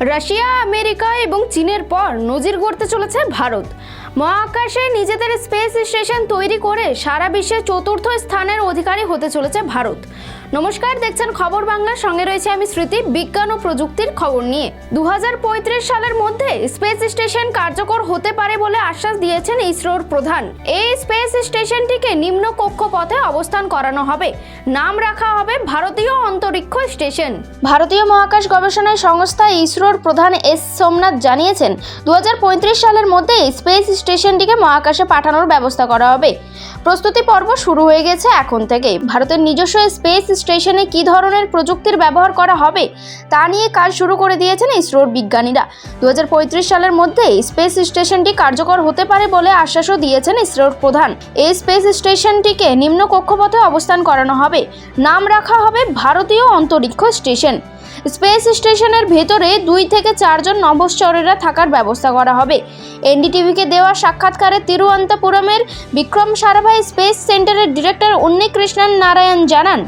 Russia, America এবং চীনের পর নজির গড়তে চলেছে ভারত। মহাকাশে নিজেদের স্পেস স্টেশন তৈরি করে সারা বিশ্বে চতুর্থ স্থানের অধিকারী হতে চলেছে ভারত। নমস্কার, দেখছেন খবর বাংলার সঙ্গে রয়েছে আমি স্মৃতি। বিজ্ঞান ও প্রযুক্তির খবর নিয়ে। দু হাজার পঁয়ত্রিশ সালের মধ্যে স্পেস স্টেশন কার্যকর হতে পারে বলে আশ্বাস দিয়েছেন ইসরোর প্রধান। এই স্পেস স্টেশনটিকে নিম্ন কক্ষপথে অবস্থান করানো হবে। নাম রাখা হবে ভারতীয় অন্তরিক্ষ স্টেশন। ভারতীয় মহাকাশ গবেষণা সংস্থা ইসরোর প্রধান এস সোমনাথ জানিয়েছেন দু হাজার পঁয়ত্রিশ সালের মধ্যে স্পেস স্টেশনটিকে মহাকাশে পাঠানোর ব্যবস্থা করা হবে। প্রস্তুতি পর্ব শুরু হয়ে গেছে এখন থেকে ভারতের নিজস্ব স্পেস স্টেশনে কী ধরনের প্রযুক্তির ব্যবহার করা হবে, তা নিয়ে কাজ শুরু করে দিয়েছেন ইসরোর বিজ্ঞানীরা। দু হাজার পঁয়ত্রিশ সালের মধ্যে স্পেস স্টেশনটি কার্যকর হতে পারে বলে আশ্বাসও দিয়েছেন ইসরোর প্রধান। এই স্পেস স্টেশনটিকে নিম্ন কক্ষপথে অবস্থান করানো হবে। নাম রাখা হবে ভারতীয় অন্তরিক্ষ স্টেশন। স্পেস স্টেশনের ভেতরে দুই থেকে চারজন নভশ্চরেরা থাকার ব্যবস্থা করা হবে। এনডিটিভিকে দেওয়া সাক্ষাৎকারে তিরুঅন্তপুরমের বিক্রম সারাভাই স্পেস সেন্টারের ডিরেক্টর উন্নি কৃষ্ণন নারায়ণ জানান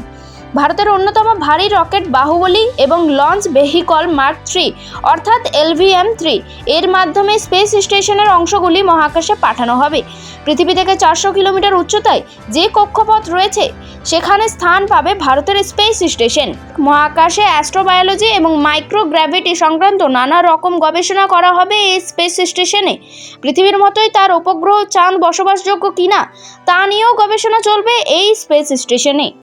ভারতের অন্যতম ভারী রকেট বাহুবলী এবং লঞ্চ ভেহিকল মার্ক থ্রি, অর্থাৎ এলভিএম থ্রি। এর মাধ্যমে স্পেস স্টেশনের অংশগুলি মহাকাশে পাঠানো হবে। পৃথিবী থেকে চারশো কিলোমিটার উচ্চতায় যে কক্ষপথ রয়েছে, সেখানে স্থান পাবে ভারতের স্পেস স্টেশন। মহাকাশে অ্যাস্ট্রোবায়োলজি এবং মাইক্রোগ্র্যাভিটি সংক্রান্ত নানা রকম গবেষণা করা হবে এই স্পেস স্টেশনে। পৃথিবীর মতোই তার উপগ্রহ চাঁদ বসবাসযোগ্য কিনা, তা নিয়েও গবেষণা চলবে এই স্পেস স্টেশনে।